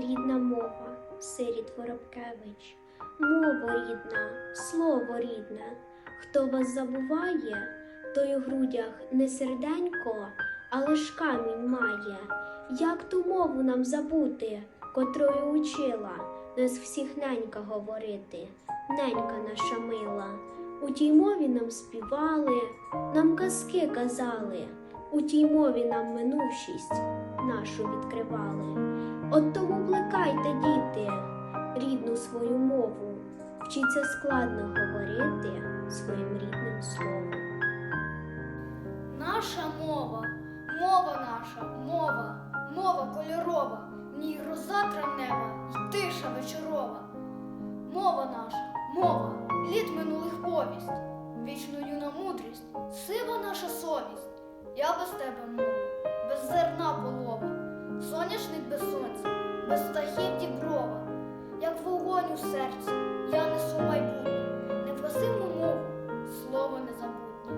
рідна мова, сиріт Воробкевич, мова рідна, слово рідне. Хто вас забуває, той у грудях не серденько, а лиш камінь має. Як ту мову нам забути, котрою учила нас всіх ненька говорити, ненька наша мила. У тій мові нам співали, нам казки казали, у тій мові нам минувшість нашу відкривали. От тому свою мову, вчіться складно говорити своїм рідним словом. Наша мова, мова наша, мова, мова кольорова, в ній гроза травнева й тиша вечорова. Мова наша, мова, літ минулих повість, вічно юна мудрість, сива наша совість. Я без тебе мова, без зерна полова, соняшник без сонця, без птахів діброва, як вогонь у серці, я несу майбутнє, непросиму мову, слово незабутнє.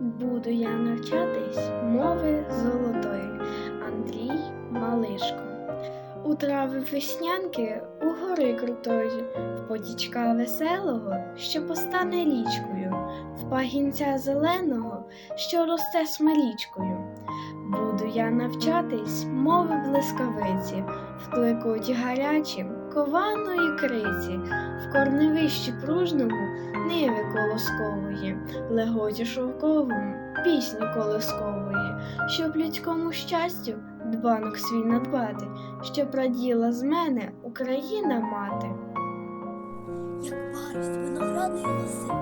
Буду я навчатись мови золотої. Андрій Малишко. У трави веснянки у гори крутої, в потічка веселого, що постане річкою, в пагінця зеленого, що росте смирічкою. Буду я навчатись мови блискавиці, в кликоті гарячим кованої криці, в корневищі пружному ниви колоскової, леготі шовковому, пісні колискової, щоб людському щастю дбанок свій надбати, щоб раділа з мене Україна мати. як парість виноградної лози.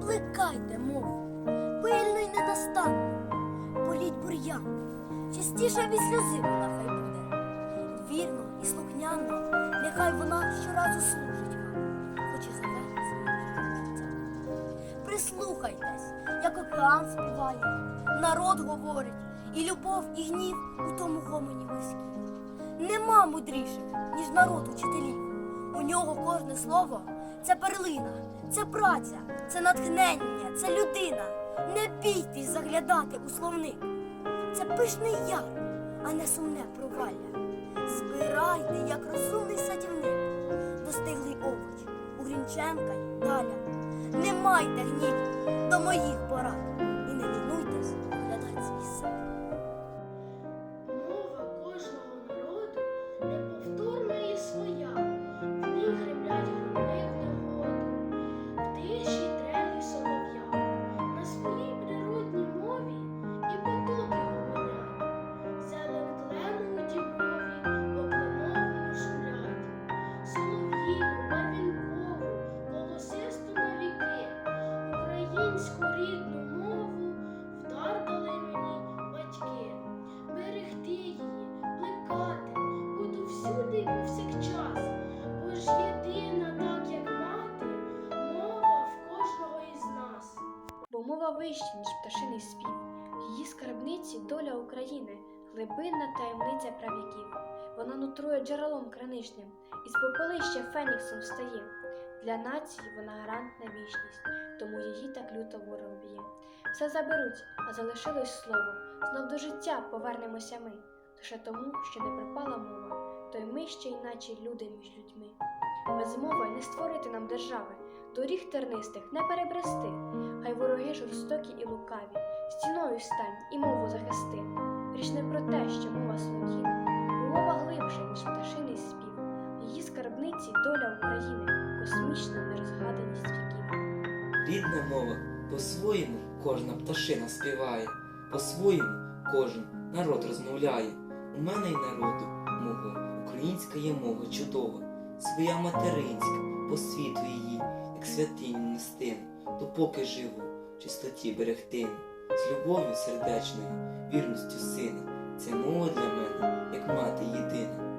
Плекайте мову, пильно й недостанно, політь бур'ян, частіше від сльози вона хай буде. Вірно і слухняно, нехай вона щоразу служить вам, хоч і своїм життям. Прислухайтесь, як океан співає, народ говорить, і любов, і гнів у тому гомоні близькі. Нема мудріших, ніж народ учителів. У нього кожне слово це перлина, це праця, це натхнення, це людина. Не бійтесь заглядати у словник. Це пишний яр, а не сумне провалля. Збирайте, як розумний садівник, достиглий овоч у Грінченка й Даля. Не майте гнів до моїх порад українську рідну мову вдар дали мені батьки берегти її, плекати, буду всюди і повсякчас, бо ж єдина, так як мати, мова в кожного із нас. Бо мова вища, ніж пташиний спів, її скарбниці доля України, глибинна таємниця правіків. Вона нутрує джерелом краничним, і з попелища феніксом встає. Для нації вона гарант на вічність, тому її так люто ворог б'є. Все заберуть, а залишилось слово. Знов до життя повернемося ми. Лише тому, що не пропала мова, то й ми ще іначе люди між людьми. Без мови не створити нам держави, доріг тернистих не перебрести. Хай вороги жорстокі і лукаві, стіною стань і мову захисти. Річ не про те, що Рідна мова по-своєму кожна пташина співає, по-своєму кожен народ розмовляє. У мене й народу мого, українська є мова чудова, своя материнська, по світу її, як святиню нестим, допоки живу, в чистоті берегтиму, з любов'ю сердечною, вірністю сина. Це мова для мене, як мати єдина.